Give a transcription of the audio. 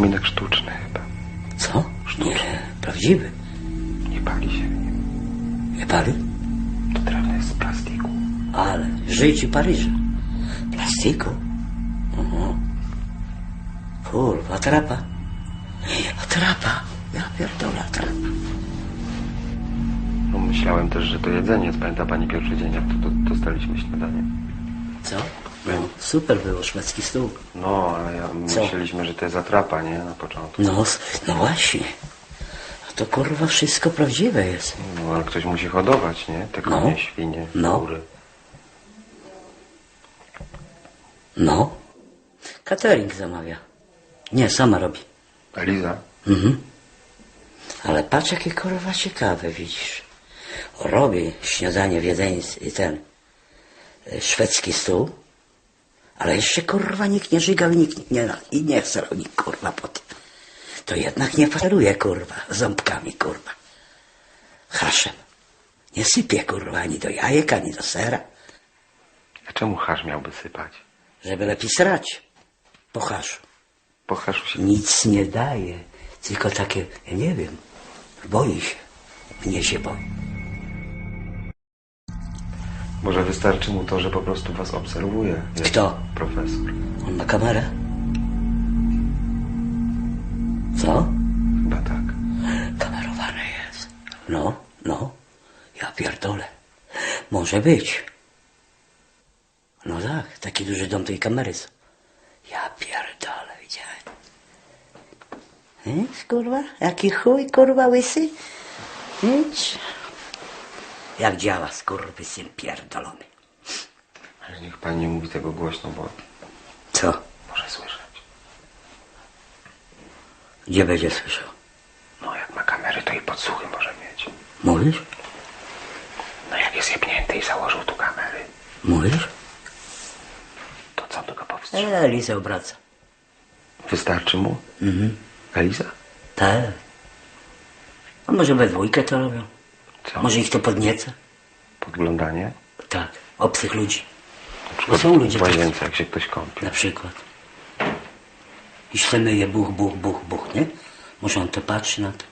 kominek sztuczny chyba. Co? Nie, prawdziwy. Nie pali się w nim. Nie pali? To drewno jest z plastiku. Ale życie Paryża. Plastiku. Mhm. Kurwa, atrapa. Atrapa. Ja pierdolę, atrapa. No myślałem też, że to jedzenie. Pamięta pani pierwszy dzień, jak to dostaliśmy śniadanie? Co? No, super było, szwedzki stół. No, ale ja, Co? myśleliśmy, że to jest atrapa, nie? Na początku. No, no właśnie. A to kurwa wszystko prawdziwe jest. No, ale ktoś musi hodować, nie? Te No. konie, świnie, No. kury. No. Catering zamawia. Nie, sama robi. Eliza? Mhm. Ale patrz, jakie kurwa ciekawe, widzisz. Robi śniadanie wiedeńskie i ten e, szwedzki stół, ale jeszcze kurwa nikt nie żygał i nikt nie, i nie chce nikt kurwa po tym. To jednak nie paruje kurwa ząbkami kurwa. Haszem. Nie sypie kurwa ani do jajek, ani do sera, A czemu hasz miałby sypać? żeby lepiej srać po haszu. Po haszu się... Nic nie daje, tylko takie, ja nie wiem, boi się. Mnie się boi. Może wystarczy mu to, że po prostu was obserwuje. Kto? Profesor. On ma kamerę? Co? Chyba tak. Kamerowane jest. No, no. Ja pierdolę. Może być. No tak, taki duży dom tej kamery są. Ja pierdolę, widziałem. Nic, kurwa? Jaki chuj, kurwa, łysy? Nic. Jak działa, skurwysyn pierdolony. Ale niech pani nie mówi tego głośno, bo Co? może słyszeć. Gdzie będzie słyszał? No, jak ma kamery, to i podsłuchy może mieć. Mówisz? No, jak jest jebnięty i założył tu kamery, Mówisz? to co by go powstrzymał? E, Liza obraca. Wystarczy mu? Mhm. Eliza? Tak. A może we dwójkę to robią? Co? Może ich to podnieca? Podglądanie? Tak. Obcych ludzi. Na przykład są ludzie w łazience, jak się ktoś kąpi. Na przykład. I się myje buch, buch, buch, buch, nie? Może on to patrzy na to.